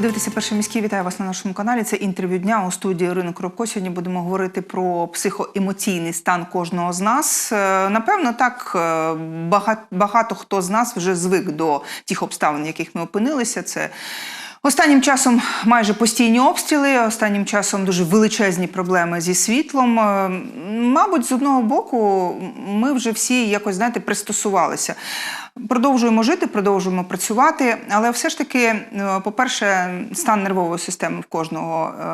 Ви дивитеся перший міський. Вітаю вас на нашому каналі. Це інтерв'ю дня у студії Ірини Коробко. Сьогодні будемо говорити про психоемоційний стан кожного з нас. Е, Напевно, так е, багато, багато хто з нас вже звик до тих обставин, в яких ми опинилися. Це Останнім часом майже постійні обстріли, останнім часом дуже величезні проблеми зі світлом. Е, Мабуть, з одного боку, ми вже всі якось знаєте, пристосувалися. Продовжуємо жити, продовжуємо працювати, але все ж таки, е, по-перше, стан нервової системи в кожного е,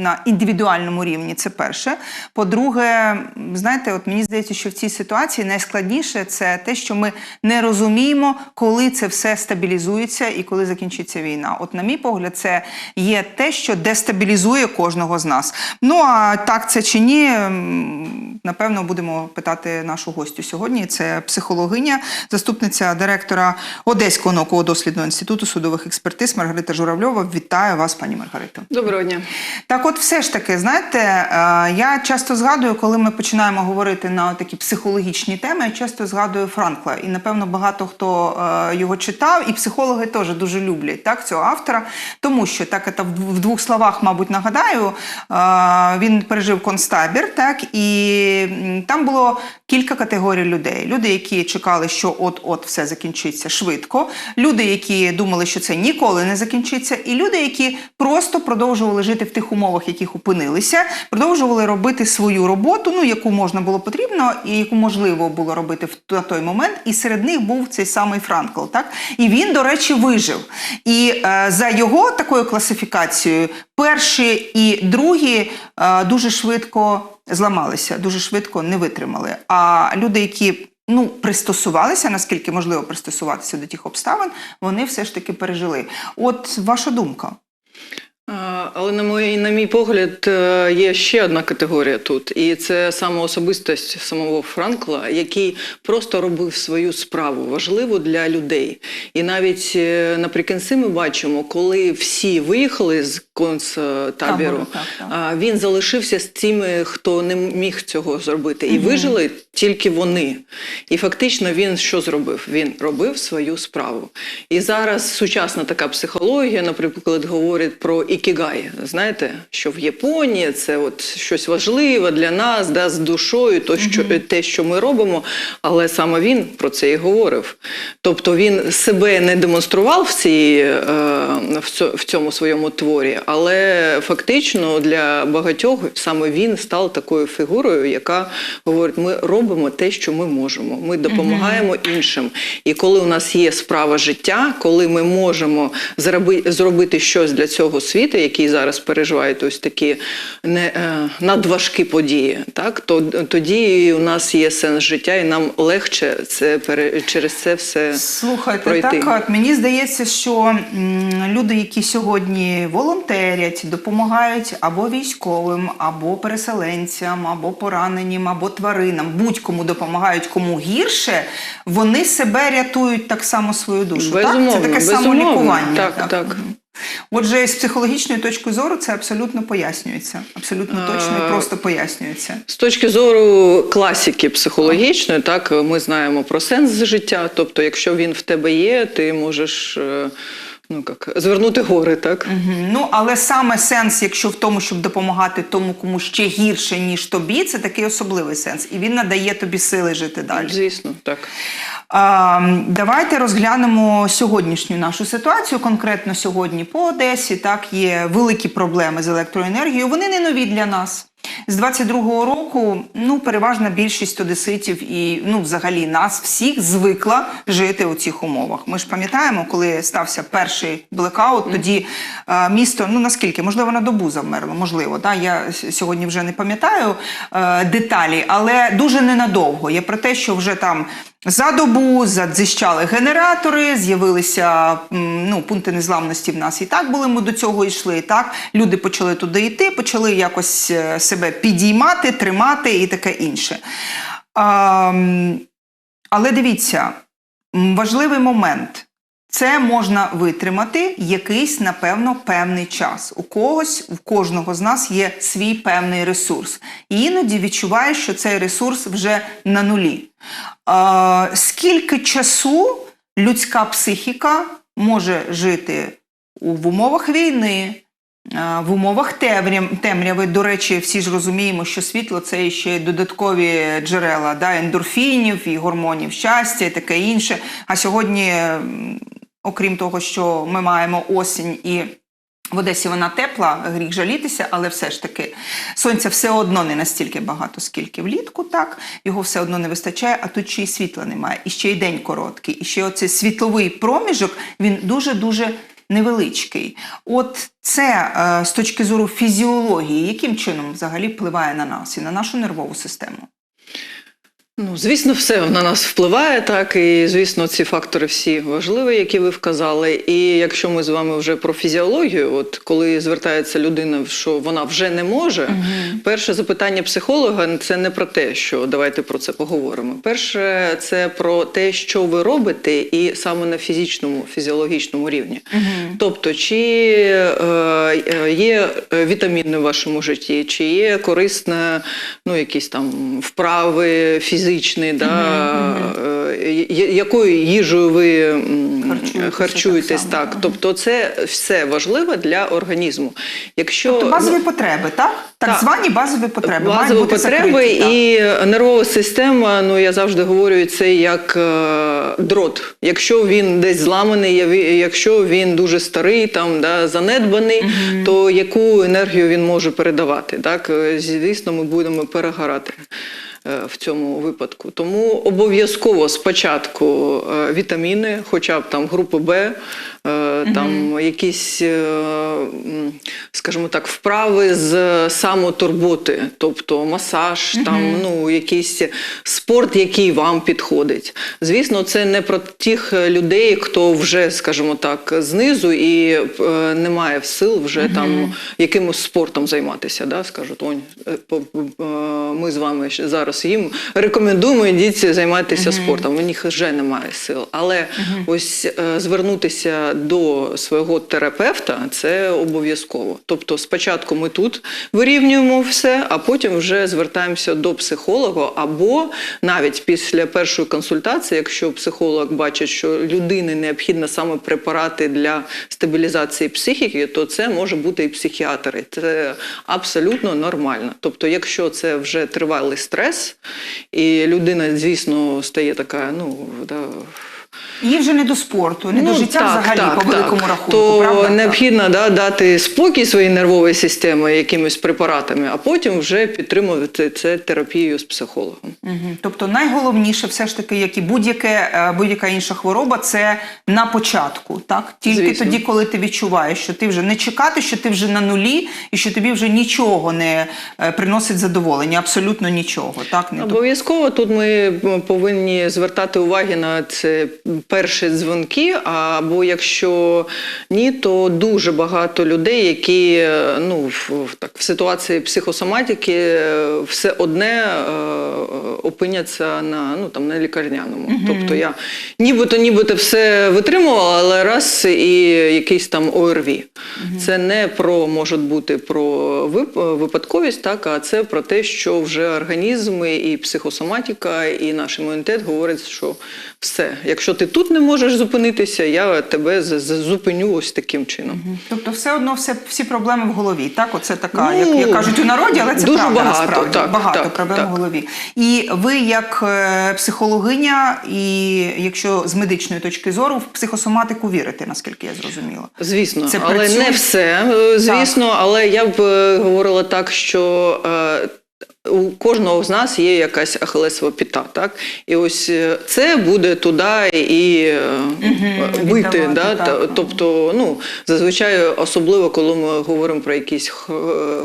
на індивідуальному рівні це перше. По-друге, знаєте, от мені здається, що в цій ситуації найскладніше це те, що ми не розуміємо, коли це все стабілізується і коли закінчиться війна. От, на мій погляд, це є те, що дестабілізує кожного з нас. Ну а так це чи ні, напевно, будемо питати нашу гостю сьогодні. Це психологиня, заступниця директора Одеського науково-дослідного інституту судових експертиз Маргарита Журавльова. Вітаю вас, пані Маргарито. Доброго дня. Так, от все ж таки, знаєте, е, я часто згадую, коли ми починаємо говорити на такі психологічні теми, я часто згадую Франкла. І напевно багато хто е, його читав, і психологи теж дуже люблять так, цього автора, тому що так це в в двох словах, мабуть, нагадаю, е, він пережив концтабір, так і там було кілька категорій людей: люди, які чекали, що от-от все закінчиться швидко, люди, які думали, що це ніколи не закінчиться, і люди, які просто продовжували жити в тих умовах, яких опинилися, продовжували робити свою роботу, ну яку можна було потрібно, і яку можливо було робити в той момент. І серед них був цей самий Франкл. Так і він, до речі, вижив. І е, за його такою класифікацією, перші і другі е, дуже швидко зламалися, дуже швидко не витримали. А люди, які ну, пристосувалися, наскільки можливо пристосуватися до тих обставин, вони все ж таки пережили. От ваша думка. Але на мій, на мій погляд, е, є ще одна категорія тут, і це саме особистість самого Франкла, який просто робив свою справу важливу для людей. І навіть е, наприкінці ми бачимо, коли всі виїхали з концтабіру, він залишився з тими, хто не міг цього зробити, і вижили тільки вони. І фактично він що зробив? Він робив свою справу. І зараз сучасна така психологія, наприклад, говорить про ікігай. Знаєте, що в Японії це от щось важливе для нас, да, з душою, то що те, що ми робимо. Але саме він про це і говорив. Тобто він себе не демонстрував в, цій, е, в цьому своєму творі, але фактично для багатьох саме він став такою фігурою, яка говорить: ми робимо те, що ми можемо. Ми допомагаємо іншим. І коли у нас є справа життя, коли ми можемо зроби- зробити щось для цього світу, який зараз переживає ось такі не, е, надважкі події, так то тоді у нас є сенс життя, і нам легше це через це все Слухайте, пройти. так от мені здається, що люди, які сьогодні волонтерять, допомагають або військовим, або переселенцям, або пораненим, або тваринам, будь-кому допомагають, кому гірше, вони себе рятують так само свою душу. так? Це таке безумовно. самолікування. Так, так. Мгм. Отже, з психологічної точки зору це абсолютно пояснюється. Абсолютно точно і просто пояснюється. З точки зору класики психологічної, так ми знаємо про сенс життя. Тобто, якщо він в тебе є, ти можеш е, ну як звернути гори, так Мгм. Ну, але саме сенс, якщо в тому, щоб допомагати тому, кому ще гірше, ніж тобі, це такий особливий сенс. І він надає тобі сили жити далі. звісно, так. Давайте розглянемо сьогоднішню нашу ситуацію. Конкретно сьогодні по Одесі. Так, є великі проблеми з електроенергією. Вони не нові для нас. З 22-го року ну переважна більшість одеситів і ну взагалі нас всіх звикла жити у цих умовах. Ми ж пам'ятаємо, коли стався перший блекаут, тоді е, місто ну наскільки можливо на добу завмерло, можливо, да я сьогодні вже не пам'ятаю е, деталі, але дуже ненадовго. Є про те, що вже там за добу задзищали генератори, з'явилися ну, пункти незламності в нас і так були. Ми до цього йшли. Так люди почали туди йти, почали якось е, себе підіймати, тримати і таке інше. А, але дивіться, важливий момент. Це можна витримати якийсь, напевно, певний час. У когось, у кожного з нас є свій певний ресурс. І іноді відчуває, що цей ресурс вже на нулі. А, скільки часу людська психіка може жити в умовах війни, в умовах темряви, до речі, всі ж розуміємо, що світло це ще додаткові джерела да, ендорфінів і гормонів щастя і таке інше. А сьогодні, окрім того, що ми маємо осінь і в Одесі вона тепла, гріх жалітися, але все ж таки сонця все одно не настільки багато, скільки влітку, так його все одно не вистачає, а тут ще й світла немає, і ще й день короткий, і ще оцей світловий проміжок він дуже дуже невеличкий. От це е, з точки зору фізіології, яким чином взагалі впливає на нас і на нашу нервову систему? Ну, звісно, все на нас впливає, так і звісно, ці фактори всі важливі, які ви вказали. І якщо ми з вами вже про фізіологію, от коли звертається людина, що вона вже не може, перше запитання психолога це не про те, що давайте про це поговоримо. Перше, це про те, що ви робите, і саме на фізичному, фізіологічному рівні. Тобто, чи е, е, є вітаміни в вашому житті, чи є корисне, ну, якісь там вправи фізичні, да, е, якою їжею ви харчуєтесь, так так. Тобто, це все важливо для організму. Якщо Тобто базові потреби, так? Так, Так. звані базові потреби. мають Базові бути потреби закриті, так. і нервова система, ну я завжди говорю, це як е, дрот. Якщо він десь зламаний, якщо він дуже старий, там да, занедбаний, то яку енергію він може передавати? Так, Е, звісно, ми будемо перегорати. Е, В цьому випадку. Тому обов'язково спочатку е, вітаміни, хоча б там групи Б, там якісь, е, скажімо так, вправи з самотурботи, тобто масаж, там ну якийсь спорт, який вам підходить. Звісно, це не про тих людей, хто вже, скажімо так, знизу і е, не має сил вже там якимось спортом займатися. Да? Скажуть, онь, е, е, ми з вами зараз їм рекомендуємо йдіть займатися спортом. У них вже немає сил. Але ось е, звернутися до свого терапевта це обов'язково. Тобто, спочатку ми тут вирівнюємо все, а потім вже звертаємося до психолога, або навіть після першої консультації, якщо психолог бачить, що людині необхідно саме препарати для стабілізації психіки, то це може бути і психіатри. Це абсолютно нормально. Тобто, якщо це вже тривалий стрес, і людина, звісно, стає така, ну да. Їй вже не до спорту, не до життя взагалі по великому рахунку. То правда? Так. необхідно да, дати спокій своїй нервовій системі якимись препаратами, а потім вже підтримувати це терапією з психологом. Мгм. Тобто найголовніше, все ж таки, як і е, будь-яка інша хвороба, це на початку, так тільки Звісно. тоді, коли ти відчуваєш, що ти вже не чекати, що ти вже на нулі, і що тобі вже нічого не е, приносить задоволення, абсолютно нічого. Так не Обов'язково тут ми повинні звертати уваги на це перші дзвонки. Або якщо ні, то дуже багато людей, які ну в, так в ситуації психосоматики е, все одне е, опиняться на ну там на лікарняному. Тобто я нібито, нібито все витримувала, але раз і якийсь там ОРВІ. Це не про може бути про випадковість, так а це про те, що вже організм і психосоматика, і наш імунітет говорять, що все, якщо ти тут не можеш зупинитися, я тебе зупиню ось таким чином. Тобто, все одно все, всі проблеми в голові. Так, оце така, Ну, як, як кажуть у народі, але це дуже правда багато, насправді. так, багато так, проблем так. в голові. І ви, як е, психологиня, і якщо з медичної точки зору, в психосоматику вірите, наскільки я зрозуміла. Звісно, Це але працює? не все, е, звісно, але я б е, говорила так, що. Е, У кожного з нас є якась ахилесова піта, так? І ось е, це буде туди і е, бити. віддавати, Да? так. Тобто, ну, зазвичай, особливо, коли ми говоримо про якісь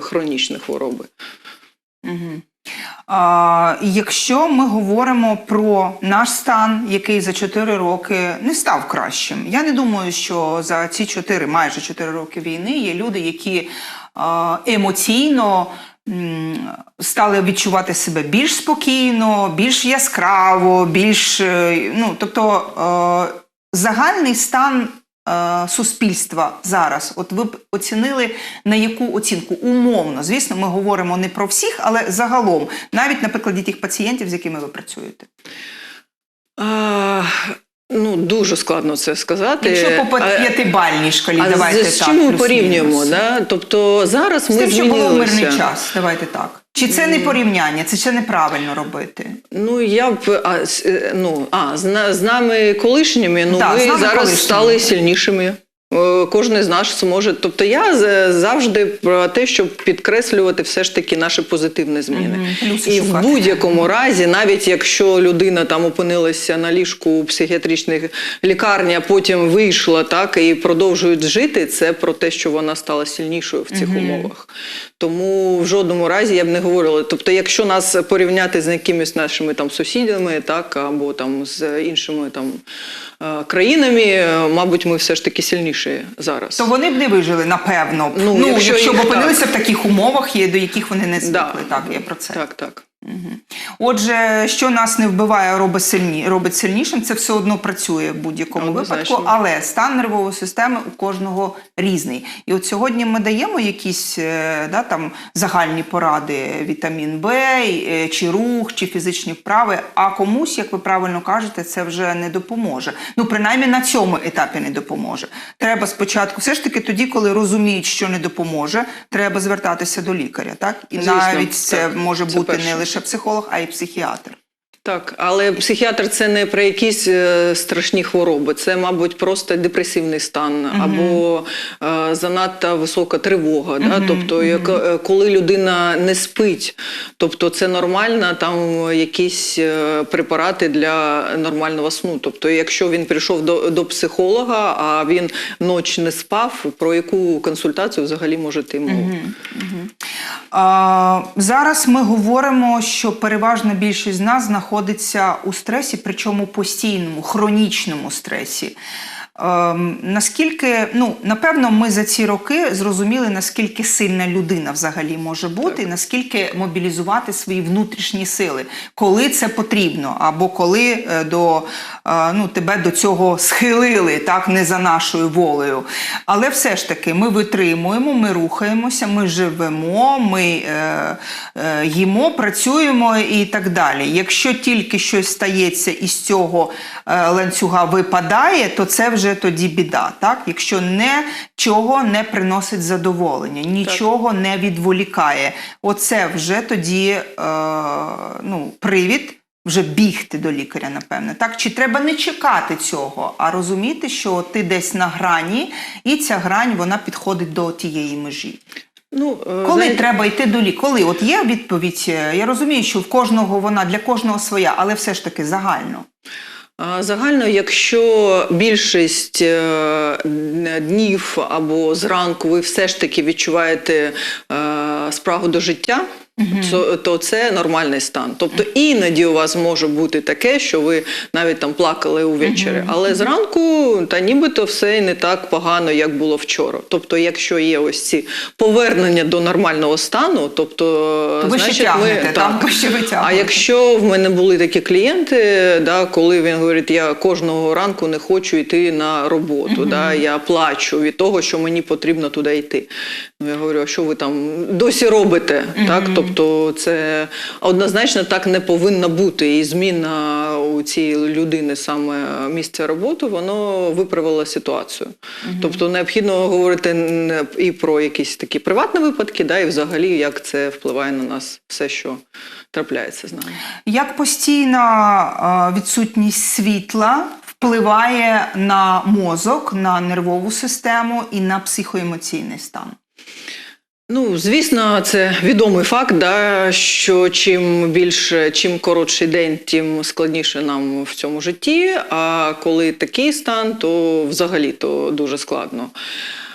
хронічні хвороби. Угу. А, якщо ми говоримо про наш стан, який за 4 роки не став кращим, я не думаю, що за ці 4, майже 4 роки війни є люди, які емоційно стали відчувати себе більш спокійно, більш яскраво, більш е, ну, тобто е, загальний стан е, суспільства зараз? От ви б оцінили на яку оцінку? Умовно, звісно, ми говоримо не про всіх, але загалом, навіть на прикладі тих пацієнтів, з якими ви працюєте. Ну, дуже складно це сказати. Якщо по п'ятибальній шкалі, а давайте з так. чим ми порівнюємо? Да? Тобто зараз З ми тим, що було в мирний час, давайте так. Чи це не порівняння, це ще неправильно робити? Ну я б а, е, ну а з, з нами колишніми, ну Да, ми зараз колишніми. стали сильнішими. Е, Кожен з нас зможе. Тобто я завжди про те, щоб підкреслювати все ж таки наші позитивні зміни. І в будь-якому разі, навіть якщо людина там опинилася на ліжку у психіатричній лікарні, а потім вийшла так і продовжують жити, це про те, що вона стала сильнішою в цих умовах. Тому в жодному разі я б не говорила. Тобто, якщо нас порівняти з якимись нашими там сусідами, так або там з іншими там е, країнами, е, мабуть, ми все ж таки сильніші зараз. То вони б не вижили, напевно. Ну, Ну, якщо якщо, б опинилися так. в таких умовах, є, до яких вони не звикли. Да. Так, я про це. Так, так. Отже, що нас не вбиває, робить сильні, робить сильнішим, це все одно працює в будь-якому Однозначно. випадку, але стан нервової системи у кожного різний. І от сьогодні ми даємо якісь е, да, там, загальні поради: вітамін Б, е, чи рух, чи фізичні вправи. А комусь, як ви правильно кажете, це вже не допоможе. Ну, принаймні на цьому етапі не допоможе. Треба спочатку, все ж таки, тоді, коли розуміють, що не допоможе, треба звертатися до лікаря. Так і Звісно, навіть це так. може Це бути перше. не лише психолог, а й психіатр. Так, але психіатр це не про якісь е, страшні хвороби, це, мабуть, просто депресивний стан або е, занадто висока тривога. Да? Тобто, як, е, коли людина не спить, тобто це нормально, там якісь е, препарати для нормального сну. Тобто, якщо він прийшов до, до психолога, а він ніч не спав, про яку консультацію взагалі може йти мова? Зараз ми говоримо, що переважна більшість з нас знаходиться у стресі, причому постійному, хронічному стресі. Ем, наскільки, ну, напевно, ми за ці роки зрозуміли, наскільки сильна людина взагалі може бути, і наскільки мобілізувати свої внутрішні сили, коли це потрібно, або коли е, до, е, ну, тебе до цього схилили, так, не за нашою волею. Але все ж таки ми витримуємо, ми рухаємося, ми живемо, ми е, е, їмо, працюємо і так далі. Якщо тільки щось стається із цього е, ланцюга випадає, то це вже тоді біда. Так? Якщо нічого не приносить задоволення, нічого не відволікає, оце вже тоді е, ну, привід. Вже бігти до лікаря, напевне. Так? Чи треба не чекати цього, а розуміти, що ти десь на грані, і ця грань вона підходить до тієї межі. Ну, е, Коли знаєте, треба йти до лікаря? Коли? От є відповідь, е, я розумію, що в кожного вона для кожного своя, але все ж таки загально. Загально, якщо більшість е, днів або зранку ви все ж таки відчуваєте е, спрагу до життя, то, то це нормальний стан. Тобто іноді у вас може бути таке, що ви навіть там плакали увечері, але зранку та нібито все не так погано, як було вчора. Тобто, якщо є ось ці повернення до нормального стану, тобто То ви ще тягнете, ми там, ви ще. А якщо в мене були такі клієнти, да, коли він говорить, я кожного ранку не хочу йти на роботу, да, я плачу від того, що мені потрібно туди йти. Ну, я говорю, а що ви там досі робите? Так? Тобто це однозначно так не повинно бути. І зміна у цієї людини саме місця роботи, воно виправило ситуацію. Тобто необхідно говорити і про якісь такі приватні випадки, да, і взагалі як це впливає на нас, все, що трапляється з нами. Як постійна відсутність світла впливає на мозок, на нервову систему і на психоемоційний стан? Ну, звісно, це відомий факт, да, що чим більше, чим коротший день, тим складніше нам в цьому житті. А коли такий стан, то взагалі то дуже складно.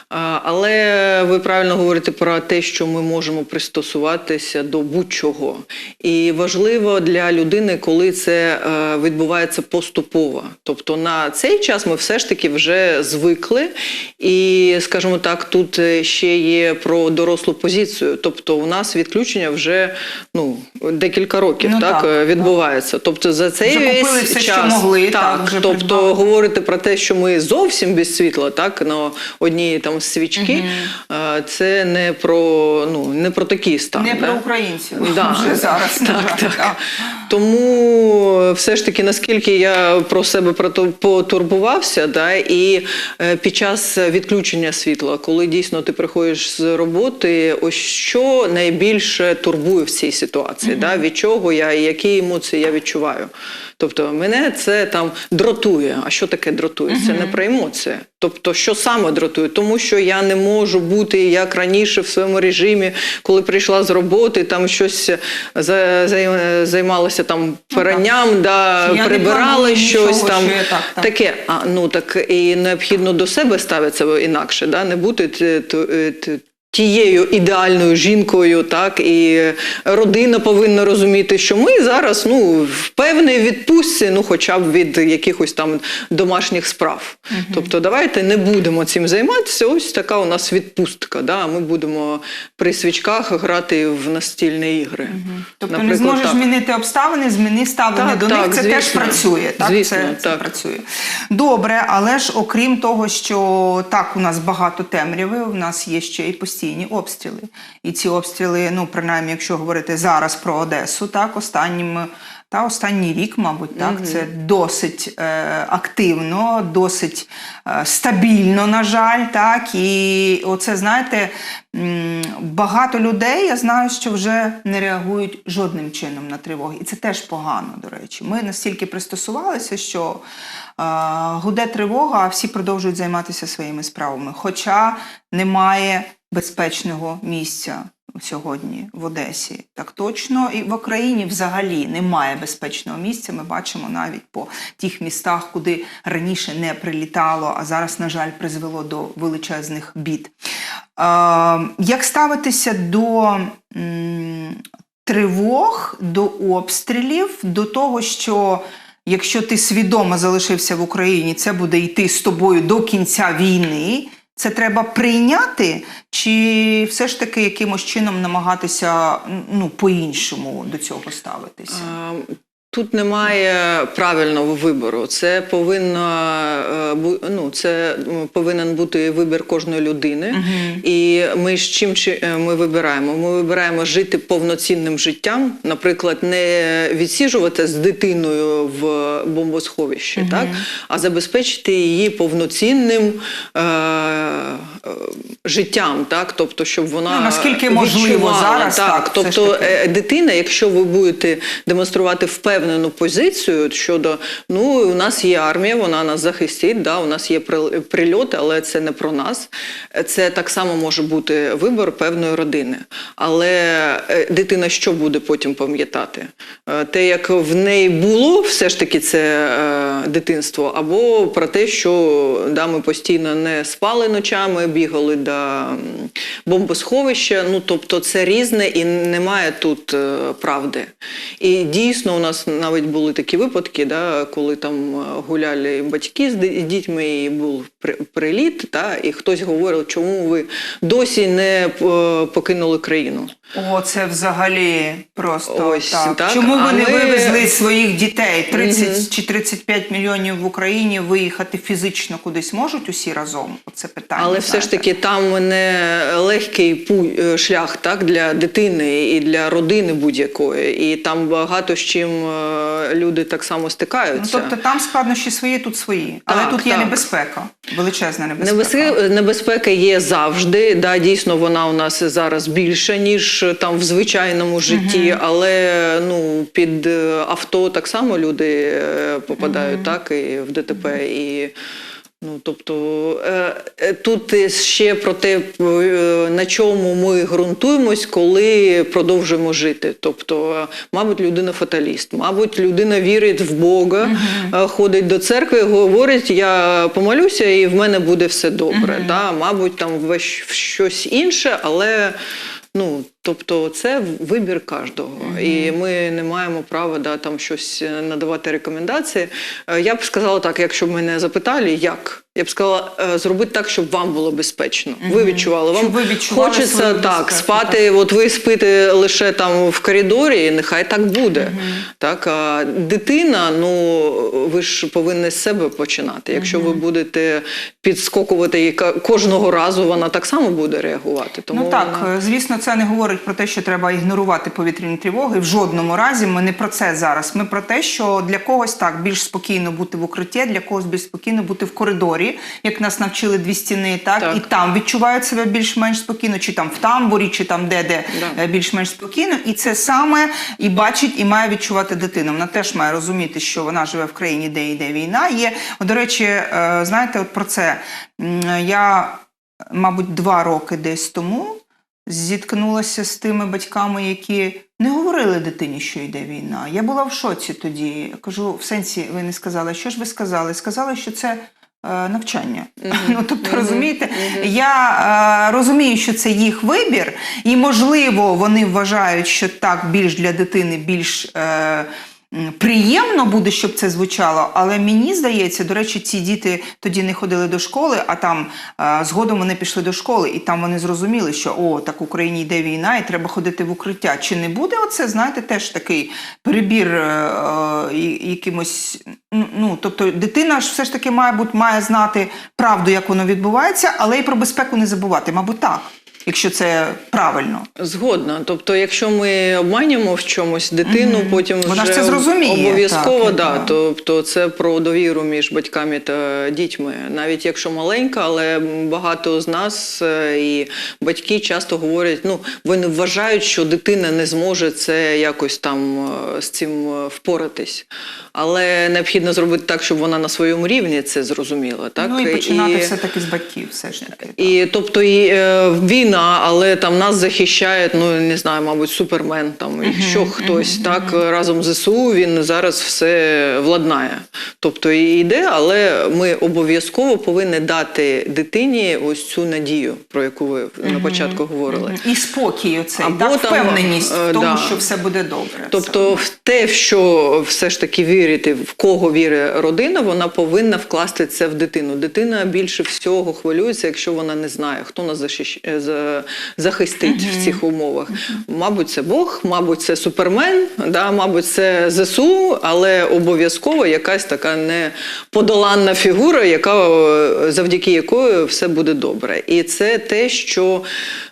Але ви правильно говорите про те, що ми можемо пристосуватися до будь-чого. І важливо для людини, коли це е, відбувається поступово. Тобто на цей час ми все ж таки вже звикли. І, скажімо так, тут ще є про дорослу позицію. Тобто, у нас відключення вже ну, декілька років Ну, так, так, відбувається. Тобто за цей весь все, що час, могли, так, так, вже тобто придбали. говорити про те, що ми зовсім без світла, так на одній там свічки, е, це не про ну не про такий стан. Не да? про українців Да. вже зараз. Так, так. так. Тому все ж таки, наскільки я про себе потурбувався, да, і е, під час відключення світла, коли дійсно ти приходиш з роботи, ось що найбільше турбує в цій ситуації, да, від чого я і які емоції я відчуваю. Тобто мене це там дратує. А що таке дратує? Це не про емоції. Тобто, що саме дратує? Тому що я не можу бути як раніше в своєму режимі, коли прийшла з роботи, там щось за- зай- займалася там перанням, да, Чи я прибирала планую щось нічого, там. що я так, так. Таке, а ну так і необхідно до себе ставитися інакше, да? не бути т- т- т- тією ідеальною жінкою, так і родина повинна розуміти, що ми зараз ну в певній відпустці, ну хоча б від якихось там домашніх справ. Тобто, давайте не будемо цим займатися. Ось така у нас відпустка. Да? Ми будемо при свічках грати в настільні ігри. Тобто не зможеш так. змінити обставини, зміни ставлення Так, до так, них. Це теж працює. Так, Звісно, це, це так. працює. Добре, але ж окрім того, що так, у нас багато темряви, у нас є ще і постійні обстріли. І ці обстріли, ну принаймні, якщо говорити зараз про Одесу, так останнім. Та останній рік, мабуть, так це досить е, активно, досить е, стабільно, на жаль, так і оце знаєте, багато людей. Я знаю, що вже не реагують жодним чином на тривоги, і це теж погано. До речі, ми настільки пристосувалися, що е, гуде тривога, а всі продовжують займатися своїми справами. Хоча немає безпечного місця сьогодні в Одесі. Так точно і в Україні взагалі немає безпечного місця. Ми бачимо навіть по тих містах, куди раніше не прилітало, а зараз, на жаль, призвело до величезних бід. Як ставитися до тривог, до обстрілів, до того, що якщо ти свідомо залишився в Україні, це буде йти з тобою до кінця війни. Це треба прийняти, чи все ж таки якимось чином намагатися ну, по-іншому до цього ставитися? Тут немає правильного вибору. Це повинно е, ну, це повинен бути вибір кожної людини. І ми з чим чи- е, ми вибираємо? Ми вибираємо жити повноцінним життям, наприклад, не відсіжувати з дитиною в бомбосховищі, так? а забезпечити її повноцінним е, життям, так? тобто, щоб вона Ну, наскільки можливо відчувала, зараз, так, так, тобто е, дитина, якщо ви будете демонструвати впевнену позицію щодо ну у нас є армія, вона нас захистить, да, у нас є прильоти, але це не про нас. Це так само може бути вибор певної родини. Але е, дитина що буде потім пам'ятати? Е, Те, як в неї було, все ж таки це е, дитинство, або про те, що да, ми постійно не спали ночами, бігали до бомбосховища. Ну тобто це різне і немає тут е, правди. І дійсно у нас навіть були такі випадки, да, коли там е, гуляли батьки з дітьми, і був приліт, та, і хтось говорив, чому ви досі не е, покинули країну. О, це взагалі просто Ось, так. так, Чому ви а не ми- вивезли своїх дітей? 30 чи 35 мільйонів в Україні виїхати фізично кудись можуть усі разом? Оце питання. Але все ж знаєте. таки там не легкий е, шлях так, для дитини і для родини будь-якої. І там багато з чим е, люди так само Ну, стикаються. тобто там складнощі свої, тут свої. Але Так, тут є так. небезпека, величезна небезпека. Небезпека, є завжди. Да, дійсно, вона у нас зараз більша, ніж там в звичайному житті, але ну, під е, авто так само люди попадають, так, і в ДТП. І, ну, тобто, е, е, тут ще про те, е, на чому ми ґрунтуємось, коли продовжуємо жити. Тобто, мабуть, людина фаталіст, мабуть, людина вірить в Бога, ходить до церкви, говорить, я помолюся, і в мене буде все добре. Да? Мабуть, там в щось інше, але. Ну, тобто, це вибір кожного, і ми не маємо права да, там щось е, надавати рекомендації. Е, Я б сказала так, якщо б мене запитали, як Я б сказала, е, зробити так, щоб вам було безпечно. Ви відчували, вам Щоб ви відчували хочеться так спати. От ви спите лише там в коридорі, і нехай так буде. Так, а дитина, ну ви ж повинні з себе починати. Якщо ви будете підскокувати ка- кожного разу, вона так само буде реагувати. Тому ну так, вона- е, звісно, це не говорить про те, що треба ігнорувати повітряні тривоги. В жодному разі ми не про це зараз. Ми про те, що для когось так більш спокійно бути в укритті, для когось більш спокійно бути в коридорі, як нас навчили дві стіни, так, Так. і там відчувають себе більш-менш спокійно, чи там в тамбурі, чи там де де Да. е, більш-менш спокійно. І це саме і бачить, і має відчувати дитина. Вона теж має розуміти, що вона живе в країні, де йде війна. Є до речі, е, знаєте, от про це я, мабуть, два роки десь тому зіткнулася з тими батьками, які не говорили дитині, що йде війна. Я була в шоці тоді. Я кажу, в сенсі, ви не сказали, що ж ви сказали? Сказали, що це. Е, Навчання, ну тобто розумієте, я е, розумію, що це їх вибір, і можливо вони вважають, що так більш для дитини більш е, приємно буде, щоб це звучало. Але мені здається, до речі, ці діти тоді не ходили до школи, а там е, згодом вони пішли до школи, і там вони зрозуміли, що о, так в Україні йде війна, і треба ходити в укриття. Чи не буде оце, знаєте, теж такий перебір е, е, якимось. ну, тобто дитина ж все ж таки, мабуть, має знати правду, як воно відбувається, але й про безпеку не забувати. Мабуть, так, якщо це правильно. Згодна. Тобто, якщо ми обманюємо в чомусь дитину, потім Вона вже це зрозуміє, обов'язково, так, да, так. тобто це про довіру між батьками та дітьми. Навіть якщо маленька, але багато з нас е, і батьки часто говорять, ну вони вважають, що дитина не зможе це якось там е, з цим е, впоратись. Але необхідно зробити так, щоб вона на своєму рівні це зрозуміла. Так? ну і починати все-таки з батьків, все ж таки. так. І тобто і е, війна, але там нас захищає, ну не знаю, мабуть, супермен. Там якщо хтось так разом з ЗСУ він зараз все владнає. Тобто і йде, але ми обов'язково повинні дати дитині ось цю надію, про яку ви на початку говорили. І спокій оцей, Або так, впевненість е, в тому, да. що все буде добре. Тобто, в те, що все ж таки вірити, в кого вірить родина, вона повинна вкласти це в дитину. Дитина більше всього хвилюється, якщо вона не знає, хто нас защищ... за- захистить в цих умовах. Мабуть, це Бог, мабуть, це супермен, да, мабуть, це ЗСУ, але обов'язково якась така неподоланна фігура, яка е, завдяки якої все буде добре. І це те, що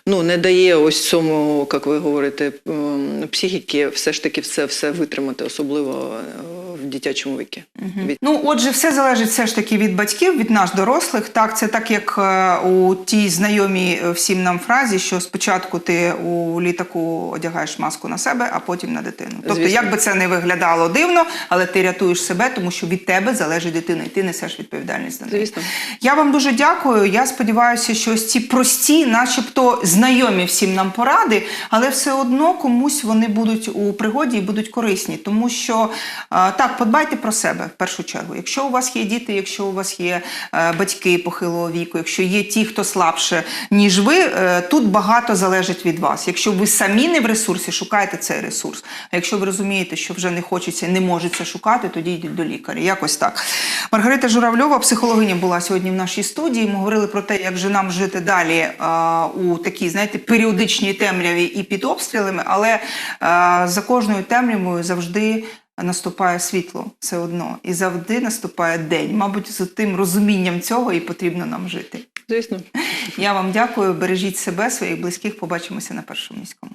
ну не дає ось цьому, як ви говорите, ем, психіки все ж таки все, все витримати, особливо е, в дитячому віці. Від- Ну, отже, все залежить все ж таки від батьків, від нас дорослих. Так, це так, як е, у тій знайомій всім нам фразі, що спочатку ти у літаку одягаєш маску на себе, а потім на дитину. Тобто, Звісно. як би це не виглядало дивно, але ти рятуєш себе, тому що від тебе залежить дитина, і ти несеш відповідальність за неї. Звісно. Я вам дуже дякую. Я сподіваюся, що ось ці прості, начебто знайомі всім нам поради, але все одно комусь вони будуть у пригоді і будуть корисні. Тому що так, подбайте про себе в першу чергу. Якщо у вас є діти, якщо у вас є е, батьки похилого віку, якщо є ті, хто слабше, ніж ви, е, тут багато залежить від вас. Якщо ви самі не в ресурсі, шукайте цей ресурс. А якщо ви розумієте, що вже не хочеться, не можете шукати, тоді йдіть до лікаря. Якось так. Маргарита Журавльова, психологиня, була сьогодні в нашій студії. Ми говорили про те, як же нам жити далі а, у такій, знаєте, періодичній темряві і під обстрілами, але а, за кожною темрявою завжди. Наступає світло все одно, і завжди наступає день. Мабуть, з тим розумінням цього і потрібно нам жити. Звісно. Я вам дякую. Бережіть себе, своїх близьких. Побачимося на першому міському.